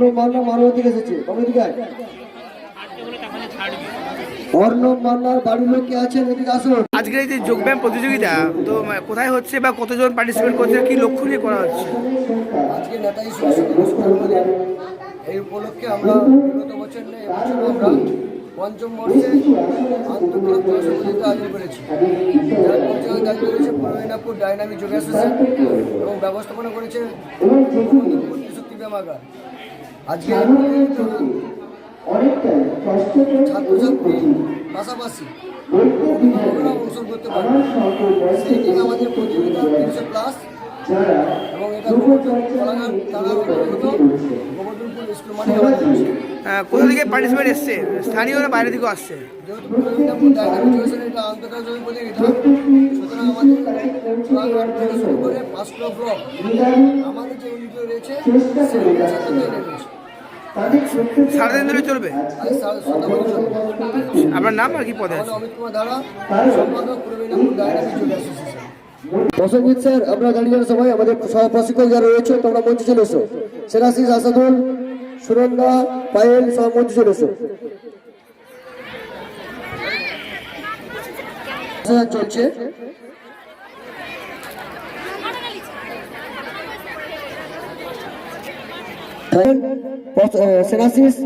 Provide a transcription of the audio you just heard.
অর্ণব মান্না মানব থেকে এসেছে। কবে দিকে অর্ণব মান্নার বাড়ির লোক কে আছেন এদিকে আসুন। আজকের এই যে যোগব্যায়াম প্রতিযোগিতা তো কোথায় হচ্ছে বা কতজন পার্টিসিপেট করছে কি লক্ষ্য নিয়ে করা হচ্ছে? আজকে নেতাজি এই উপলক্ষে আমরা বিগত বছর নেই আমরা পঞ্চম বর্ষে আন্তর্জাতিক ক্লাস প্রতিযোগিতা আয়োজন করেছি। যার পরিচালনা দায়িত্ব রয়েছে পূর্ব মেদিনীপুর ডাইনামিক যোগ অ্যাসোসিয়েশন এবং ব্যবস্থাপনা করেছে শক্তি ব্যায়ামাগার আজকে ছাত্রছাত্রী পাশাপাশি অংশগ্রহণ করতে পারবে সেই দিন আমাদের প্রতিযোগিতা তিনশো প্লাস। এবং এটা গোবর্ধনপুর স্কুল মানে কোথা থেকে পার্টিসিপেট এসছে? স্থানীয় না বাইরে থেকেও আসছে। আমাদের থেকে যে ছাত্রদের রয়েছে। সারাদিন ধরে চলবে। আপনার নাম আর কি পদে প্রসঙ্গিত স্যার আপনারা যাওয়ার সময় আমাদের প্রশিক্ষক যারা রয়েছে, তোমরা মঞ্চে চলে এসো। সেরাশিস আসাদুল সুরন্দা পায়েল সব মঞ্চে চলে এসো। চলছে। ዞን ስናሲስ